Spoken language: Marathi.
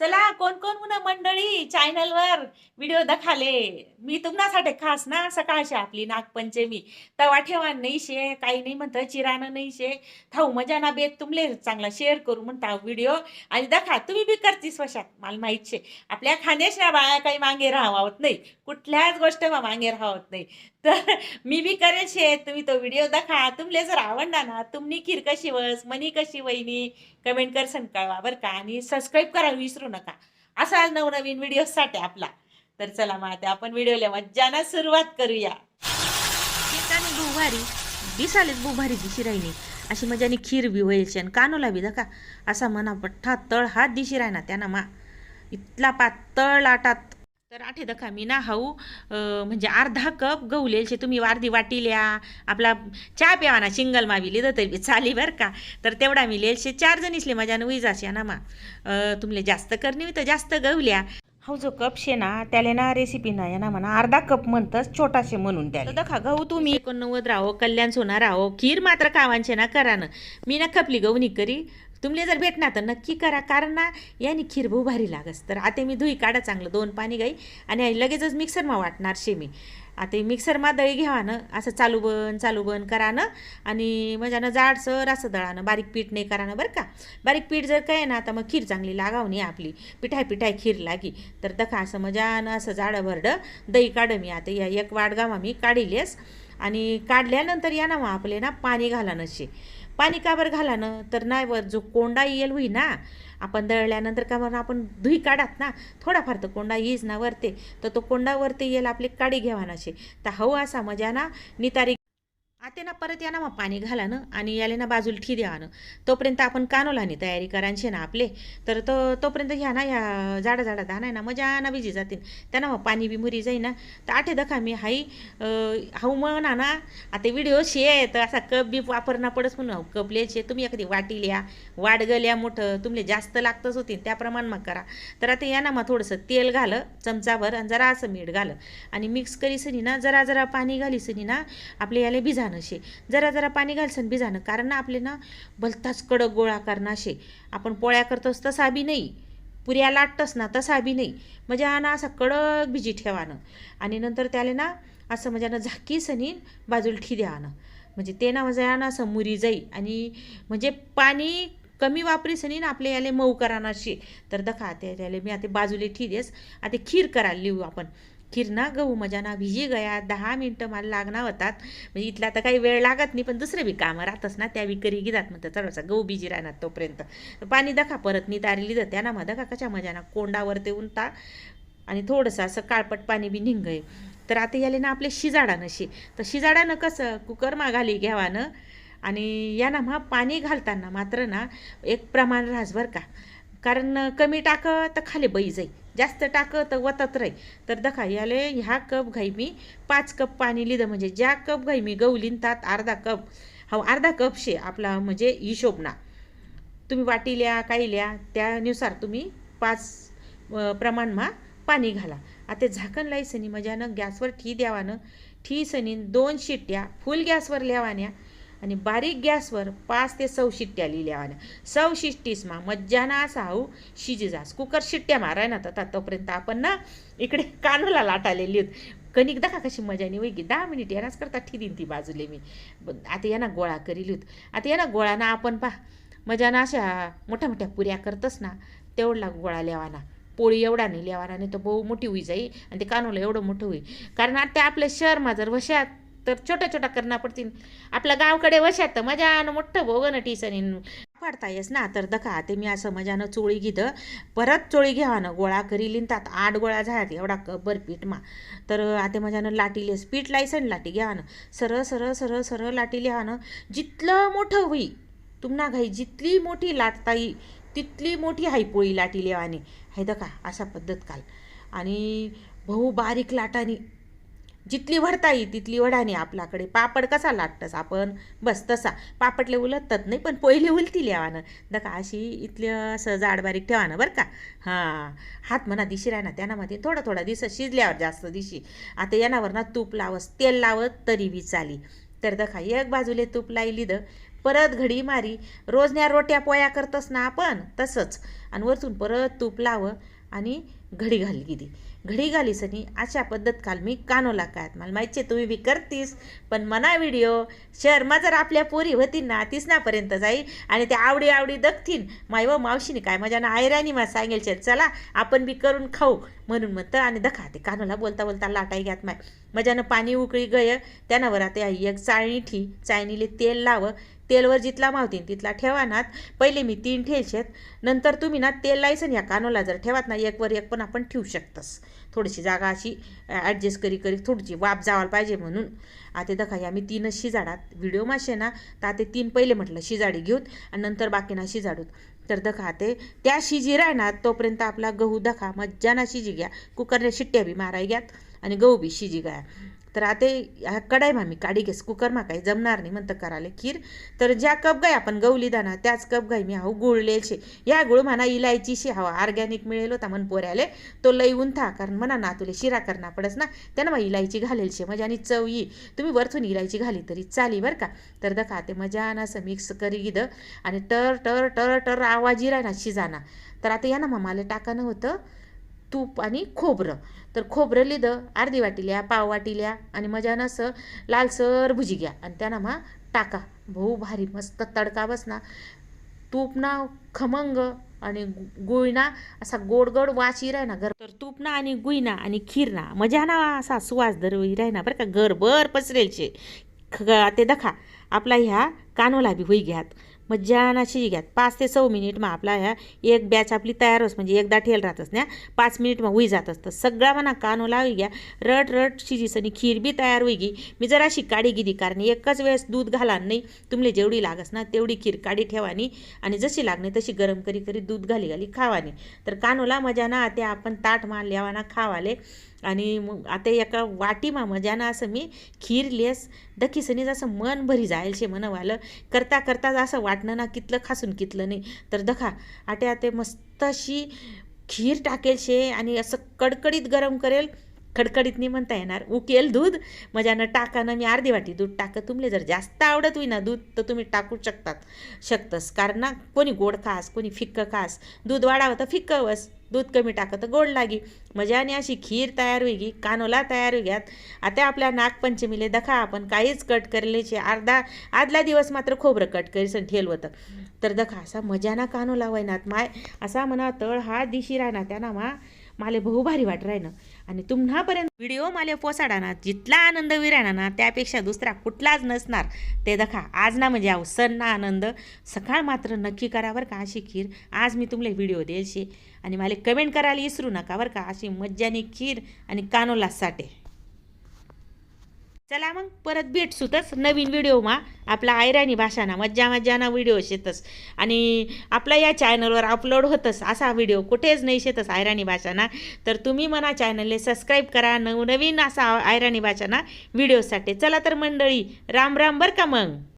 चला कोण कोण मुलं मंडळी चॅनलवर व्हिडिओ दखाले? मी तुम्हासाठी खास ना सकाळची आपली नागपंचमी. तवा ठेवा नाही शे काही नाही म्हणतं चिराणं नाही शे थाऊ मजा ना बेत तुमले चांगला शेअर करू म्हणता व्हिडिओ आणि दखा तुम्ही बी करतीस स्वशात मला माहीत शे आपल्या खानदेशना बाया काही मागे राहावत नाही. कुठल्याच गोष्ट मागे राहावत नाही. तर मी बी करेल शे तुम्ही तो व्हिडिओ दाखा तुमले जर आवडला ना तुम्ही खीर कशी वस मनी कशी वहिनी कमेंट करसन कळवा बरं का. आणि सबस्क्राईब करायला विसरू नका. असा नवनवीन व्हिडिओसाठी आपला. तर चला मग आता आपण व्हिडिओला मज्जाना सुरुवात करूया. आणि बुभारी दिसालेच बुभारी दिशी राहिली अशी मजाने खीर बी होईल आणि कानोला बी दखा असा मना पठ्ठा तळ हात दिशी राहिना त्यांना मा. इतला पातळ लाटात तर आठे दखा मी ना हाऊ म्हणजे अर्धा कप गहू लिहिलशे तुम्ही अर्धी वाटी लिहा आपला चहा प्यावाना शिंगल मावी लिहिलं तरी चाली बरं का? तर तेवढा मी लिहिलशे चार जणीसले माझ्यानं उईजाशे ना मा. तुमले जास्त करणे तर जास्त गहू लिहा हो जो कप शे ना त्याला ना रेसिपी नाही ना म्हणा अर्धा कप म्हणतच छोटाशे म्हणून त्याला. दखा गहू तुम्ही. एकोणनव्वद राहो कल्याण सोना राहो खीर मात्र कावांचे ना करा ना. मी ना खपली गहू नी करी तुमले जर भेटणार तर नक्की करा. कारण ना याने खीर भाऊ भारी लागस. तर आता मी धुई काढा चांगलं दोन पाणी गाई आणि लगेचच मिक्सरमा वाटणार शे मी आता मिक्सरमा दळी घ्यावा ना. असं चालू बन चालू बन करा ना. आणि म्हणजे मजानं जाडसर असं दळानं बारीक पीठ नाही करा ना बरं का. बारीक पीठ जर काय ना आता मग खीर चांगली लागावणी आपली. पिठाय पिठाय खीर लागी. तर दखा असं मजानं असं जाडं भरडं. दही काढं मी आता. या एक वाडगावा मी काढिलेस. आणि काढल्यानंतर या ना मग आपले ना पाणी घाला नसे पाणी का बरं घाला ना तर नाही वर जो कोंडा येईल होई ना आपण दळल्यानंतर का बरं आपण धुई काढात ना थोडाफार तर कोंडा येईच ना वरते. तर तो कोंडा वरते येईल आपले काडी घ्यावा तर हवं असा मजा ना नितारी आते ना परत या ना मग पाणी घाला ना आणि याले ना बाजूला ठी द्या ना तोपर्यंत आपण कानोलानी तयारी करायची ना आपले. तर तो तोपर्यंत ह्या ना ह्या झाडा झाडा दाना आहे ना मजा ना बिजी जातील त्यांना मग पाणी बी मुरी जाई ना तर आठे दखा मी हाई हाऊ म्हणा ना आता व्हिडिओ शे तर असा कप बी वापरणा पडस म्हणून. कप लिहायचे तुम्ही एखादी वाटी लिहा वाडगल्या मोठं तुमले जास्त लागतच होतील त्याप्रमाणे मग करा. तर आता या ना मग थोडंसं तेल घालं चमचाभर आणि जरा असं मीठ घालं. आणि मिक्स करीसनी ना जरा जरा पाणी घालीसनी ना आपले याले भिजाणं. शे जरा जरा पाणी घालसन भिजाणं कारण ना आपले ना भलताच कडक गोळा करणं शे आपण पोळ्या करतोस तसा बी नाही. पुऱ्या लाटतस ना तसा बी नाही. म्हणजे हा ना असा कडक भिजी ठेवानं आणि नंतर त्याला ना असं म्हणजे ना झाकीसनी बाजूला ठी द्यानं म्हणजे ते ना म्हणजे ना असं मुरी जाई. आणि म्हणजे पाणी कमी वापरीसनी ना आपले याले मऊ करानाशी. तर दखा ते मी आता बाजूला ठी देस आता खीर करायला लिहू आपण. खीर ना गहू मजाना भिजी गया दहा मिनटं मला लागणार होतात. म्हणजे इथला तर काही वेळ लागत नाही पण दुसरे बी कामं राहतच ना त्या विकरी घेतात म्हणतात. थोडासा गहू बिजी राहणार तोपर्यंत. तर पाणी दखा परत नी आलेली जाते. ना मग दखा कशा मजाना? कोंडावर ते उंता आणि थोडंसं असं काळपट पाणी बी निघय तर आता याले ना आपले शिजाडा नशी. तर शिजाडानं कसं कुकरमा घाली घ्यावानं आणि या ना मग पाणी घालताना मात्र ना एक प्रमाण राहस बरं का. कारण कमी टाकं तर खाली बई जाई. जास्त टाकं तर वतत राही तर दखा याले ह्या कप घाई मी पाच कप पाणी लिहिलं म्हणजे ज्या कप घाई मी गवलीन तात अर्धा कप हा अर्धा कप शे आपला म्हणजे हिशोबना तुम्ही वाटी लिहा काही लिहा त्यानुसार तुम्ही पाच प्रमाणमा पाणी घाला. आता झाकण लाईसनी मजानं गॅसवर ठी द्यावानं. ठी सनी दोन शिट्ट्या फुल गॅसवर लिहावान्या आणि बारीक गॅसवर पाच ते सौ शिट्ट्या लिहिल्यावान्या सौ शिट्टीसमा मज्जाना असा हो शिजी जास. कुकर शिट्ट्या माराय ना तर तोपर्यंत आपण ना इकडे कानूला लाटालेली होत. कणिक दाखा कशी मजानी वैगी दहा मिनिट यानाच करता ठी ती बाजूले मी. आता यांना गोळा करील होत. आता यांना गोळा ना आपण पा मजाना अशा मोठ्या मोठ्या पुऱ्या करतस ना तेवढा गोळा लिहावाना पोळी एवढा नाही लिहावाना नाही तर बहु मोठी होई जाई आणि ते कानूला एवढं मोठं होईल कारण आता आपल्या शहरमा जर वशात तर छोट्या छोट्या करणं पडतील. आपल्या गावकडे वशात तर मजानं मोठं भोगन टीसनी फाडता येस ना तर दखा ते मी असं मजानं चोळी घेतं. परत चोळी घ्यावानं गोळा करी लिहितात आठ गोळा झाल्यात एवढा कबर पीठ मा. तर आता मजानं लाटी लेस पीठ लायसन लाटी घ्यावानं सरळ सरळ सरळ सरळ लाटी लिहावानं जितलं मोठं होई तुम्हाला घाई जितली मोठी लाटता येई तितली मोठी हाई पोळी लाटी लिहावानी. हाय दका अशा पद्धत काल. आणि भाऊ बारीक लाटानी. जितली वढता येईल तितली वढाने आपल्याकडे पापड कसा लाटतस आपण? बस तसा. पापडले उलटतात नाही पण पहिले उलती लेवानं दका अशी इथलं असं जाडबारीक ठेवानं बरं का. हां. हात म्हणा दिशी राहणार त्यानामध्ये थोडा थोडा दिस शिजल्यावर जास्त दिशी. आता यानावर ना तूप लावस तेल लावत तरी बी चाली तर दखा एक बाजूले तूप लायली द. परत घडी मारी. रोजण्या रोट्या पोया करतस ना आपण तसंच. आणि वरतून परत तूप लावं. आणि घडी घाली गेली. घडी घालीसनी अशा पद्धत काल मी कानोला काय मला माहिती आहे तुम्ही बी करतीस पण मना व्हिडिओ. शर्मा जर आपल्या पोरी होतीन ना तिसनापर्यंत जाईल आणि त्या आवडी आवडी दखतीन माय व मावशीने काय माझ्या ना आयराणी मा सांगेलचे चला आपण बी करून खाऊ म्हणून म्हणतं आणि दखा ते कानोला बोलता बोलता लाटाई घ्यात माय. माझ्यानं पाणी उकळी गय. त्यानावर आता एक चाळणी ठी चाळणीले तेल लावं. तेलवर जितला मावतीन तिथला ठेवा ना. पहिले मी तीन ठेलशेत नंतर तुम्ही ना तेल लायसन या कानोला जर ठेवात ना एकवर एक पण आपण ठेवू शकतस. थोडीशी जागा अशी ॲडजस्ट करी करी थोडीशी वाफ जावायला पाहिजे म्हणून. आता दखा या मी तीनच शिजाडात. व्हिडिओ माशे ना तर ते तीन पहिले म्हटलं शिजाडी घेऊत आणि नंतर बाकीना शिजाडूत तर दखा ते त्या शिजी राहणार तोपर्यंत आपला गहू दखा मज्जाना शिजी घ्या. कुकरने शिट्ट्या बी माराय घ्यात आणि गहू बी शिजी घ्या. तर आता ह्या कढाई मी काढी घेस कुकरमा काही जमणार नाही म्हणतं कराले खीर. तर ज्या कप गाय आपण गवली दाना त्याच कप गाय मी हाऊ गुळले शे या गुळ म्हणा इलायची शे हवा ऑर्गॅनिक मिळेल होता मन पोऱ्याले. तो लई उंथा कारण म्हणा ना तुले शिरा करणा पडस ना त्यानं मग इलायची घालेल शे मजा आणि चव यी. तुम्ही वरतून इलायची घाली तरी चाली बरं का. तर दखा ते मजानं असं मिक्स करी द आणि टर टर टर टर आवाजी राहणार ना शिजाना. तर आता या ना मला टाकानं होतं. तूप आणि खोबरं. तर खोबरं लिदं अर्धी वाटील्या पाव वाटील्या आणि मजानं असं लालसर भुजी घ्या आणि त्यांना मग टाका. भाऊ भारी मस्त तडका बसना तूप ना खमंग आणि गुळना असा गोड गोड वाशी राही ना घर. तर तूप ना आणि गुईना आणि खीर ना मजा ना असा सुवास दरवी राही बरं का. घरभर पसरेलचे. ख- ते दखा. आपला ह्या कानोला बी होई घ्यात. मज्जाना शिजी घ्यात पाच ते सऊ मिनिटमा आपला ह्या एक बॅच आपली तयार होस म्हणजे एकदा ठेल राहतच ना पाच मिनिटमा होई जात असतं. सगळा म्हणा कानोला होई घ्या रट रट शिजीसनी खीर बी तयार होई गी मी जरा अशी काडी गिदी कारण एकच वेळेस दूध घाला नाही तुमले जेवढी लागस ना तेवढी खीर काडी ठेवानी आणि जशी लागणे तशी गरम करी करी दूध घाली घाली खावानी. तर कानोला मजा ना ते आपण ताट मान ल्यावाना खावाले. आणि मग आता एका वाटीमा मजानं असं मी खीर लेस दखीसनी जसं मन भरी जायल शे म्हणवालं करता करता असं वाटणं ना कितलं खासून कितलं नाही. तर दखा आटे आते मस्त अशी खीर टाकेल शे आणि असं कडकडीत गरम करेल. कडकडीत नाही म्हणता येणार. उकेल दूध. मजानं टाकानं मी अर्धी वाटी दूध टाकं तुमले जर जास्त आवडत होईना दूध तर तुम्ही टाकू शकतात शकतस. कारण ना कोणी गोड खास कोणी फिक्कं खास. दूध वाढावं तर फिक्कं वस दूध कमी टाकत गोड लागी. मजाने अशी खीर तयार होई कानोला तयार होई घ्यात आता आपल्या नागपंचमीले दखा आपण काहीच कट करलेचे अर्धा आदला दिवस मात्र खोबरं कट करीसन ठेल होतं. तर दखा असा मजाना कानोला वयनात माय. असा म्हणा तळ हा दिशी राहणार त्याना मा. माले बहु भारी वाट राहिनं आणि तुम्हापर्यंत व्हिडिओ माले पोसाडा ना जितला आनंद विराणा ना त्यापेक्षा दुसरा कुठलाच नसणार. ते दखा आज ना म्हणजे सण ना आनंद. सकाळ मात्र नक्की करा बरं का अशी खीर? आज मी तुमले व्हिडिओ द्यायची आणि मला कमेंट करायला विसरू नका बरं का अशी मज्जानी खीर आणि कानोला साठे. चला मग परत भेटसूतच नवीन व्हिडिओमा. आपला आयराणी भाषाना मज्जा मज्जाना व्हिडिओ शेतस. आणि आपला या चॅनलवर अपलोड होतस असा व्हिडिओ कुठेच नाही शेतस आयराणी भाषाना. तर तुम्ही म्हणा चॅनलने सबस्क्राईब करा नवनवीन असा आयराणी भाषाना व्हिडिओसाठी चला तर मंडळी राम राम बरं का मग?